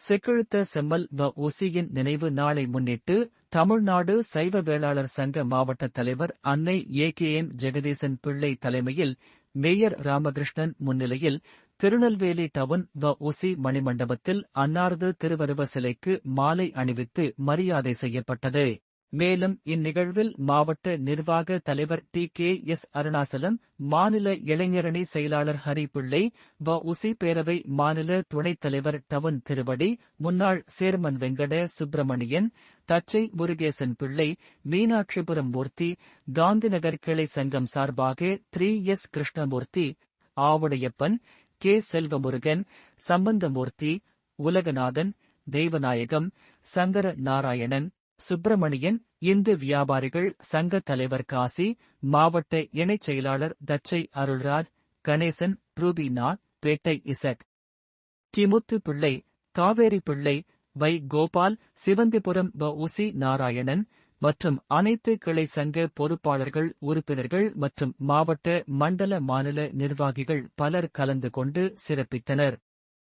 செக்கிழுத்த செம்மல் வ உசியின் நினைவு நாளை முன்னிட்டு தமிழ்நாடு சைவ வேளாளர் சங்க மாவட்ட தலைவர் அன்னை ஏ கே எம் ஜெகதீசன் பிள்ளை தலைமையில் மேயர் ராமகிருஷ்ணன் முன்னிலையில் திருநெல்வேலி டவுன் வ உசி மணிமண்டபத்தில் அன்னாரது திருவருவ சிலைக்கு மாலை அணிவித்து மரியாதை செய்யப்பட்டது. மேலும் இந்நிகழ்வில் மாவட்ட நிர்வாக தலைவர் டி கே எஸ் அருணாசலம் மாநில இளைஞரணி செயலாளர் ஹரிபிள்ளை வ. உசி பேரவை மாநில துணைத் தலைவர் டவுன் திருவடி முன்னாள் சேர்மன் வெங்கட சுப்பிரமணியன் தச்சை முருகேசன் பிள்ளை மீனாட்சிபுரம் மூர்த்தி காந்திநகர் கிளை சங்கம் சார்பாக three S Krishnamurthy Avudaiyappan K Selvamurugan Sambandamurthy Ulaganathan Deivanayagam Sankara Narayanan Subramanian Hindu வியாபாரிகள் சங்க தலைவர் காசி மாவட்ட இணைச் செயலாளர் தச்சை அருள்ராஜ் கணேசன் ரூபினா பேட்டை இசக் கிமுத்து பிள்ளை காவேரி பிள்ளை வை கோபால் சிவந்திபுரம் வ உசி நாராயணன் மற்றும் அனைத்து கிளை சங்க பொறுப்பாளர்கள் உறுப்பினர்கள் மற்றும் மாவட்ட மண்டல மாநில நிர்வாகிகள் பலர் கலந்து கொண்டு சிறப்பித்தனர்.